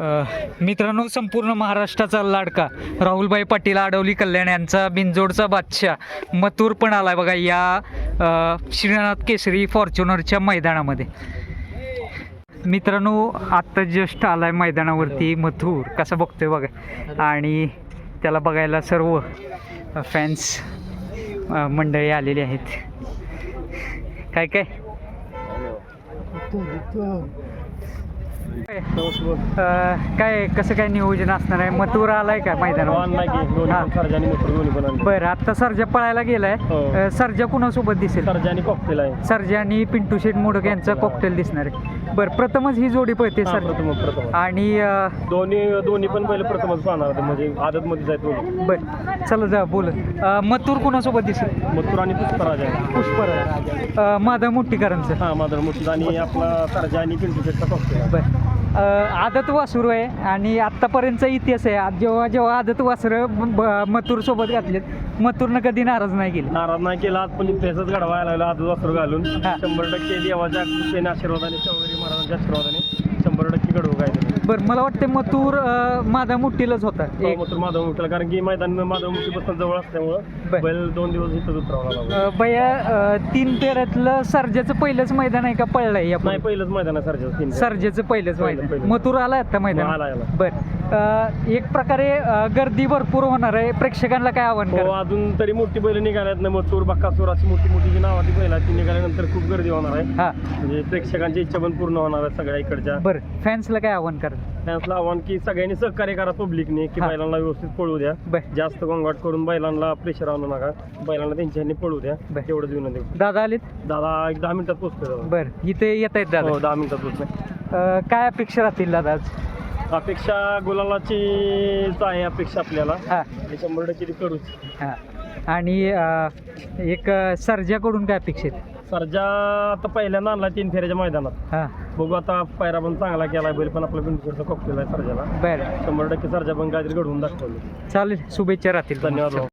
मित्रांनो संपूर्ण महाराष्ट्राचा लाडका राहुलभाई पाटील आडवली कल्याण यांचा बिनजोडचा बादशाह मथुर पण आला बघा या श्रीनाथ केसरी फॉर्च्युनरच्या मैदानामध्ये. मित्रांनो आत्ता जस्ट आलाय मैदानावरती मथुर. कसं बघतोय बघा. आणि त्याला बघायला सर्व फॅन्स मंडळी आलेली आहेत. काय काय? अ, काय कसं काय नियोजन असणार आहे? मथुर आलाय का मैदानावर? हा. बरं आता सर्जा पळायला गेलाय. हो. अ, सर्जा कुणासोबत दिसेल? सर्जानी कॉकटेल आहे. सर्जा आणि पिंटू शेठ मोडक यांचा कॉकटेल दिसणार आहे. बरं प्रथमच ही जोडी पळते हा, सर प्रथम प्रथम आणि अ, दोन्ही दोन्ही पण पहिले प्रथमच पाहणार होते म्हणजे आदत मध्ये दोन्ही. बरं चला जा बोल. मथुर कुणासोबत दिसेल? मथुर आणि पुष्पराज आहे. पुष्पर अ, माधव मुट्टीकरांचं. हा माधर आणि आपला सर्जा आणि पिंटू शेटचा कॉकटेल बरं. आदत वासुरू आहे आणि आत्तापर्यंतचा इतिहास आहे. आज जेव्हा जेव्हा आदत वासरं मथुर सोबत घातलेत मथुरनं कधी नाराज नाही केली? नाराज नाही केला. आज पण इतिहासच घडवायला लागला. आदत वासरू घालून. शंभर टक्के देवाच्या कृपेने आशीर्वादाने चौधरी महाराजांच्या आशीर्वादाने शंभर टक्के घडवू काय बरं मला वाटतं मथुर अ, माधा मुठ्ठीलाच होता एक मथुर माधव मुठीला कारण की मैदान माधव मुठी बसून जवळ असल्यामुळं बर. बैल दोन दिवस लागला. अ, बया अ, तीन पेऱ्यातलं सर्जाचं पहिलंच मैदान आहे का? पळलंय या नाही पहिलंच मैदान आहे सर्जा तीन सर्जेचं पहिलंच पहिलं, मैदान. पहिलं. मथुर आलाय आता मैदान आला आला बर. एक प्रकारे गर्दी भरपूर होणार आहे. प्रेक्षकांना काय आव्हान हो करा? अजून तरी मोठी बैल निघाल्यात. ना मथुर बक्कासूर अशी मोठी मोठी जी नावाची बैल ती निघाल्यानंतर खूप गर्दी होणार आहे. हा. म्हणजे प्रेक्षकांची इच्छा पण पूर्ण होणार आहे सगळ्या इकडच्या. बर. फॅन्सला काय आव्हान करा? त्यांचं आव्हान की सगळ्यांनी सहकार्य करा पब्लिकने की हा. बैलांना व्यवस्थित पळू द्या. बर. जास्त गोंगाट करून बैलांना प्रेशर आणू नका. बैलांना त्यांच्या ह्यांनी पळू द्या. बर. तेवढंच विनंती दादा आलेत? दादा एक दहा मिनिटात दादा. बर. इथे येत आहेत दादा. हो दहा मिनिटात अ, काय अपेक्षा राहतील दादा आज? अपेक्षा गुलालाचीच आहे अपेक्षा आपल्याला. हा. आणि शंभर टक्के ती करूच. हा. आणि अ, एक अ, सर्जाकडून काय अपेक्षित सरजा आता पहिल्यांदा आणला तीन फेऱ्याच्या मैदानात. हा. बघू आता पायरा पण चांगला केला बैल पण आपला पिंटूचा कॉकटेल आहे सरजाला. बर. शंभर टक्के सरजा पण काहीतरी घडवून दाखवलं. चालेल. शुभेच्छा राहतील. धन्यवाद भाऊ.